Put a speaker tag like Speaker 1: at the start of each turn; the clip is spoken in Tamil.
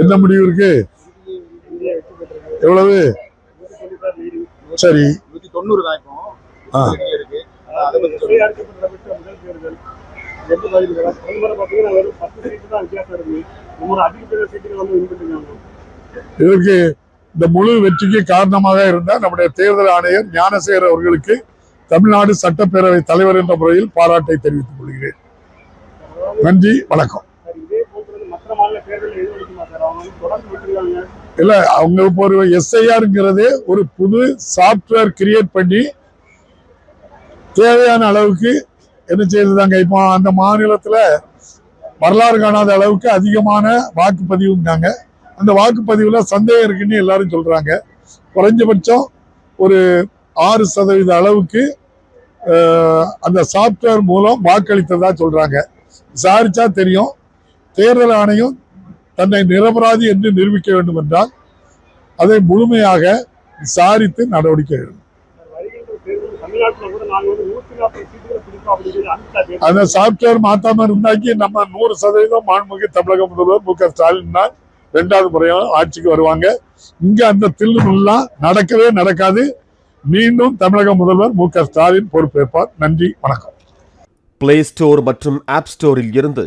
Speaker 1: என்ன முடிவு இருக்கு? எவ்வளவு. சரி.
Speaker 2: தொண்ணூறு தான்
Speaker 1: இதற்கு இந்த முழு வெற்றிக்கு காரணமாக இருந்த நம்முடைய தேர்தல் ஆணையர் ஞானசேகர் அவர்களுக்கு தமிழ்நாடு சட்டப்பேரவை தலைவர் என்ற முறையில் பாராட்டை தெரிவித்துக் கொள்கிறேன். நன்றி வணக்கம். இல்லை அவங்க இப்போ ஒரு எஸ்ஐஆருங்கிறது ஒரு புது சாஃப்ட்வேர் கிரியேட் பண்ணி தேவையான அளவுக்கு என்ன செய்திருந்தாங்க இப்போ அந்த மாநிலத்தில் வரலாறு காணாத அளவுக்கு அதிகமான வாக்குப்பதிவுங்காங்க அந்த வாக்குப்பதிவில் சந்தேகம் இருக்குன்னு எல்லாரும் சொல்கிறாங்க குறைஞ்சபட்சம் ஒரு ஆறு சதவீத அளவுக்கு அந்த சாஃப்ட்வேர் மூலம் வாக்களித்ததாக சொல்கிறாங்க விசாரிச்சா தெரியும். தேர்தல் ஆணையம் தன்னை நிரபராதி என்று நிரூபிக்க வேண்டும் என்றால் அதை முழுமையாக விசாரித்து நடவடிக்கை எடுக்கும் அந்த சாஃப்ட்வேர் மாத்தாம இருந்தாக்கி நம்ம நூறு சதவீதம் மாண்புமிகு தமிழக முதல்வர் மு க ஸ்டாலின் தான் ரெண்டாவது முறையாக ஆட்சிக்கு வருவாங்க. இங்க அந்த தில்லுமுல்லாம் நடக்கவே நடக்காது. மீண்டும் தமிழக முதல்வர் மு க ஸ்டாலின் பொறுப்பேற்பார். நன்றி வணக்கம்.
Speaker 3: பிளே ஸ்டோர் மற்றும் ஆப் ஸ்டோரில் இருந்து